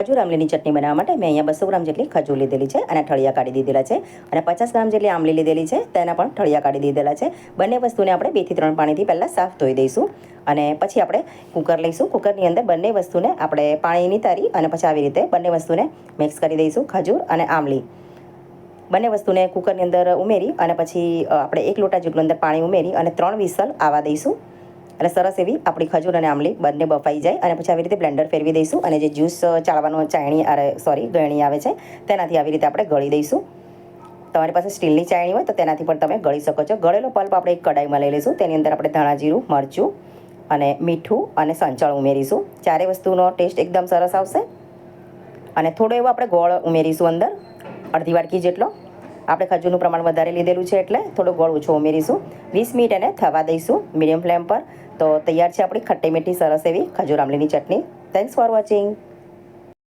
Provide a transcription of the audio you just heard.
ખજૂર આમલીની ચટણી બનાવવા માટે મેં અહીંયા બસો ગ્રામ જેટલી ખજૂર લીધેલી છે અને ઠળિયા કાઢી દીધેલા છે અને પચાસ ગ્રામ જેટલી આમલી લીધેલી છે તેના પણ ઠળિયા કાઢી દીધેલા છે. બંને વસ્તુને આપણે બેથી ત્રણ પાણીથી પહેલાં સાફ ધોઈ દઈશું અને પછી આપણે કુકર લઈશું. કુકરની અંદર બંને વસ્તુને આપણે પાણીની તારી અને પછી આવી રીતે બંને વસ્તુને મિક્સ કરી દઈશું, ખજૂર અને આમલી. બંને વસ્તુને કુકરની અંદર ઉમેરી અને પછી આપણે એક લોટા જેટલું અંદર પાણી ઉમેરી અને ત્રણ વિસલ આવવા દઈશું. અને સરસ એવી આપણી ખજૂર અને આમલી બંને બફાઈ જાય અને પછી આવી રીતે બ્લેન્ડર ફેરવી દઈશું અને જે જ્યુસ ચાળવાનો ચાયણી, અરે સોરી ગળણી આવે છે, તેનાથી આવી રીતે આપણે ગળી દઈશું. તમારી પાસે સ્ટીલની ચાયણી હોય તો તેનાથી પણ તમે ગળી શકો છો. ગળેલો પલ્પ આપણે એક કડાઈમાં લઈ લઈશું. તેની અંદર આપણે ધાણા જીરું, મરચું અને મીઠું અને સંચળ ઉમેરીશું. ચારે વસ્તુનો ટેસ્ટ એકદમ સરસ આવશે. અને થોડો એવો આપણે ગોળ ઉમેરીશું અંદર. અડધી વાટકી જેટલો. આપણે ખજૂરનું પ્રમાણ વધારે લીધેલું છે એટલે થોડો ગોળ ઓછો ઉમેરીશું. વીસ મિનિટ એને થવા દઈશું મીડિયમ ફ્લેમ પર. તો તૈયાર છે આપણી ખટ્ટી મીઠી સરસ એવી ખજૂર આમલીની ચટણી. Thanks for watching